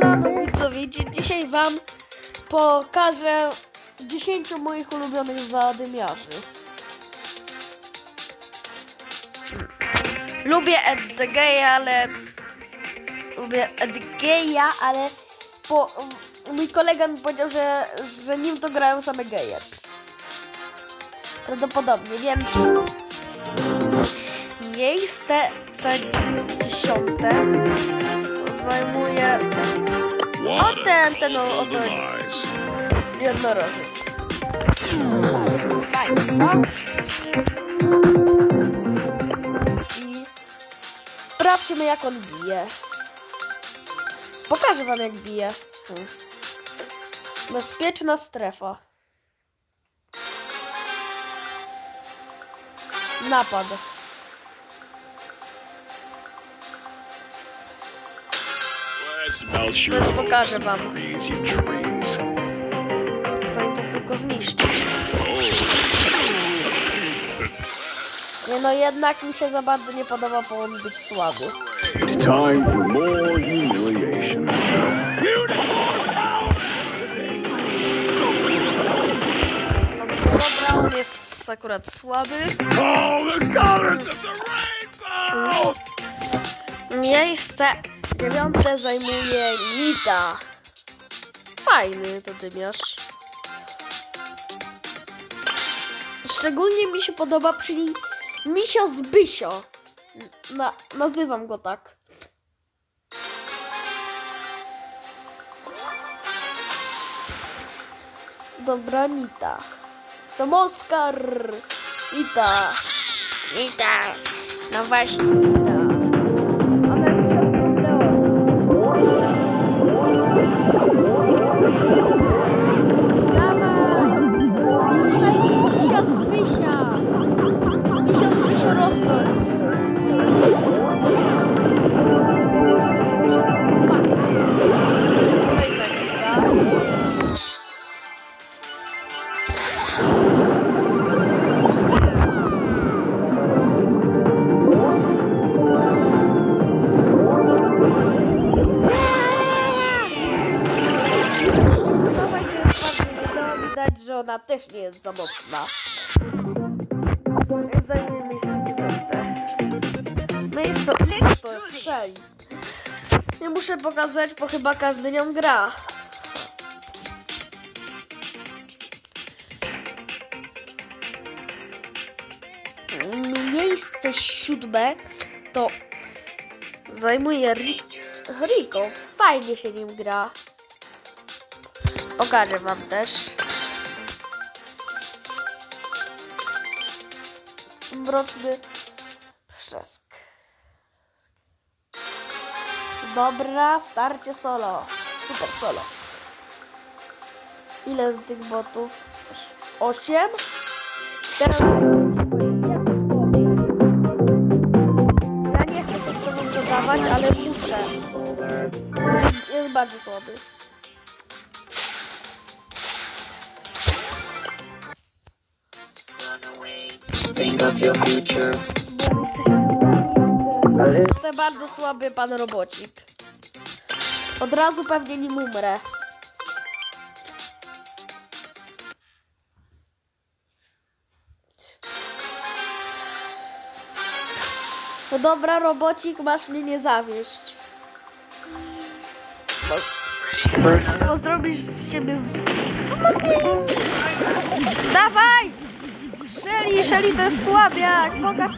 No widzowie, dzi- dzisiaj wam pokażę 10 moich ulubionych zadymiarzy. Lubię Edgeya, ale... Lubię Edgeya, ale po... mój kolega mi powiedział, że, że nim to grają same geje. Prawdopodobnie, więc... Miejsce C10 zajmuje O, ten, ten, o, to- jednorożec. I sprawdźmy jak on bije. Pokażę wam jak bije. Hmm. Bezpieczna strefa. Napad. Teraz pokażę wam. Trzeba to tylko zniszczyć. Nie no, jednak mi się za bardzo nie podoba, bo on być słaby. Time for more humiliation. Dobra, on jest akurat słaby. Oh, the colors of the rainbow! Miejsce dziewiąte zajmuje Nita. Fajny to dymiarz. Szczególnie mi się podoba nim Misio z Bysio. Na, nazywam go tak. Dobra, Nita. Jestem Oskar. Nita. Nita. No właśnie, ona też nie jest za mocna. Dziewiąte. Miejsce, miejsce to jest Shelly. Nie muszę pokazać, bo chyba każdy nią gra. Miejsce siódme to zajmuje Ri Rico. Fajnie się nim gra. Pokażę wam też. Mroczny przesk. Dobra, starcie solo. Super solo. Ile z tych botów? Osiem? Teraz... Ja nie chcę się dodawać, ale muszę. Jest bardzo słaby. Think of your future. Jestem bardzo słaby pan robocik. Od razu pewnie nim umrę. No dobra, robocik, masz mnie nie zawieść. Bo, bo zrobisz z siebie z... Dawaj! Szeli, Szeli to jest słabiak! Pokaż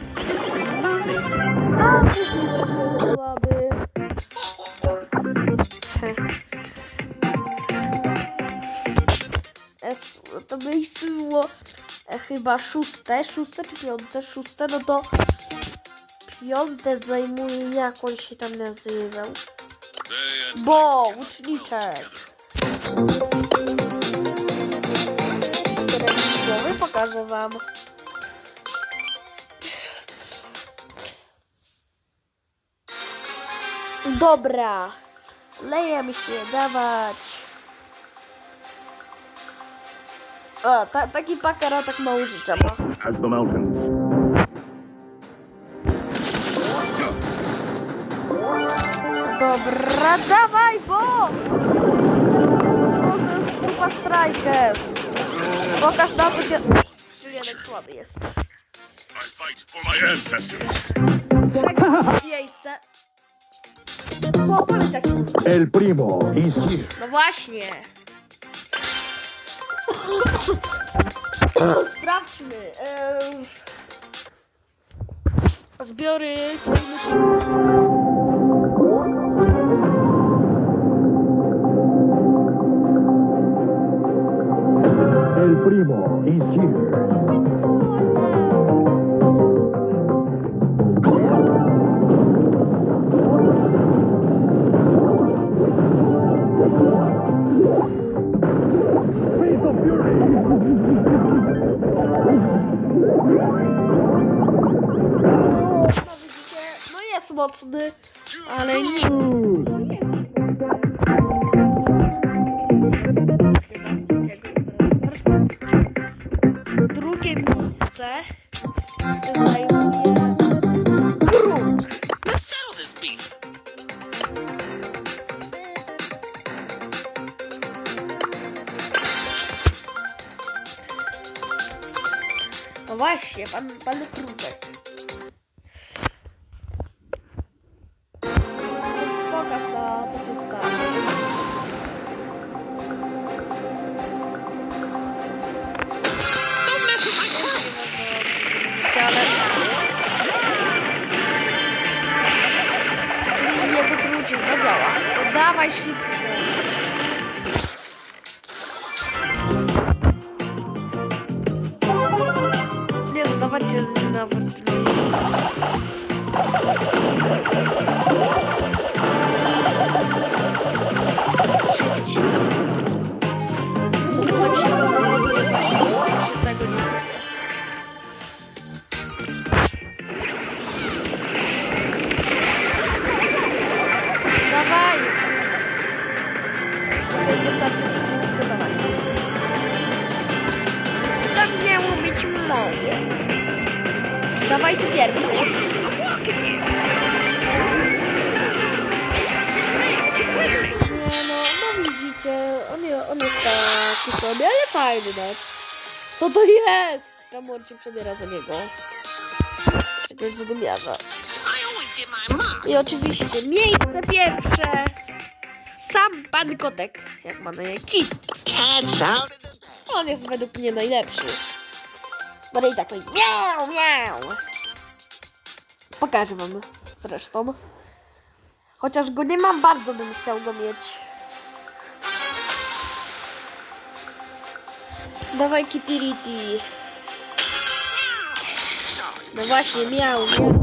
słaby. To miejsce było e, chyba szóste, szóste czy piąte, szóste, no to piąte zajmuje, jak on się tam nazywał? Bo, łuczniczek. Pokażę wam. Dobra. Lejemy się, dawać. O, ta, taki pakera tak mało życia ma. As the mountains. Dobra, dawaj, bo! strajkę. Pokaż na to, gdzie... Julianek słaby jest. I fight for my ancestors. Miejsce. El primo is here. No właśnie. Sprawdźmy. em, Zbiory. El primo is here. Mocny, ale nie. Drugie miejsce zajmuje Kruk. No właśnie, pan, pan Kruczek. No dawaj taki sobie, ale fajny no. Co to jest? Czemu on cię przebiera za niego? Czegoś zadumiarza. I oczywiście miejsce pierwsze. Sam pan kotek, jak ma na out. On jest według mnie najlepszy. Bo i tak miau, miau. Pokażę wam zresztą. Chociaż go nie mam, bardzo bym chciał go mieć. Dawaj Kitty No właśnie, miał, miał.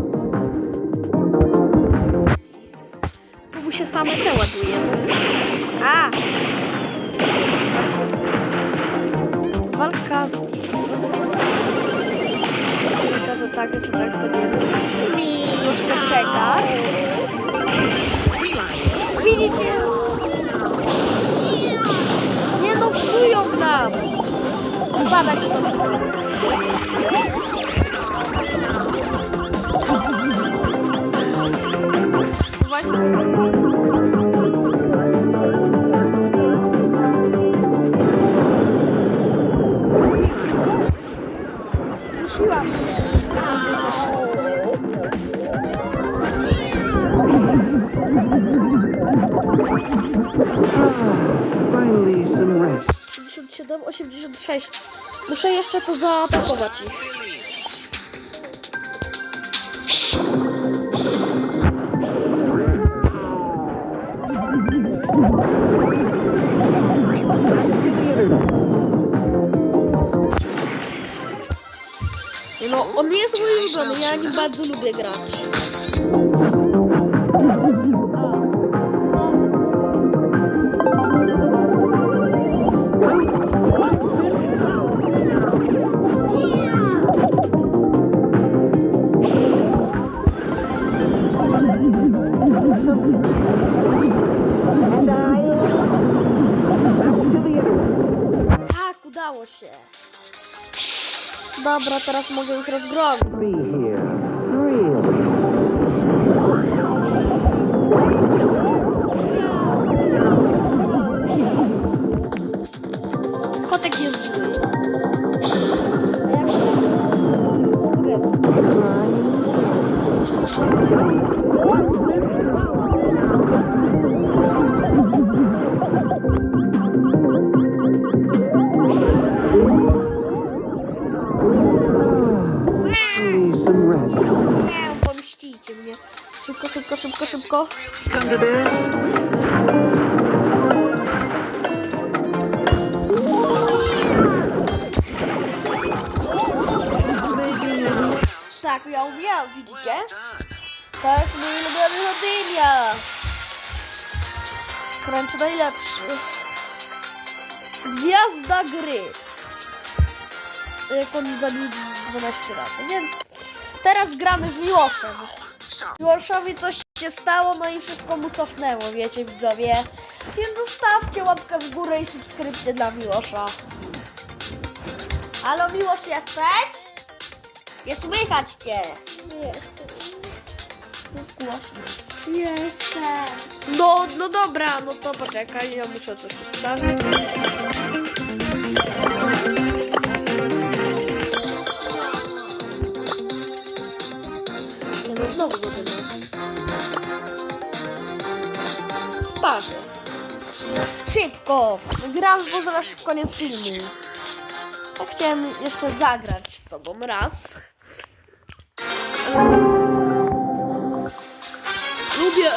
Tu mu się same te ładuje. A! আবার jeszcze to zaatakować ich. No, on nie jest mój ulubiony, ja nim bardzo lubię grać. Tak, udało się. Dobra, teraz mogę ich rozgromić. Be here. A Tak, ja umiałam, widzicie? To jest mój ulubiony Lodynia. Crunch najlepszy. Gwiazda gry. Jak on zabił 12 razy, więc teraz gramy z Miłoszem. Miłoszowi coś się stało, no i wszystko mu cofnęło, wiecie widzowie. Więc zostawcie łapkę w górę i subskrypcję dla Miłosza. Halo Miłosz, jesteś? Nie słychać cię. Jestem. No, no dobra, no to poczekaj, ja muszę coś ustawić. Nie no, znowu zadyma. Szybko! Gram, bo zaraz jest koniec filmu. Ja chciałem jeszcze zagrać z tobą raz. Lubię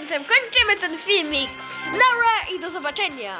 akcentem kończymy ten filmik. Nara i do zobaczenia.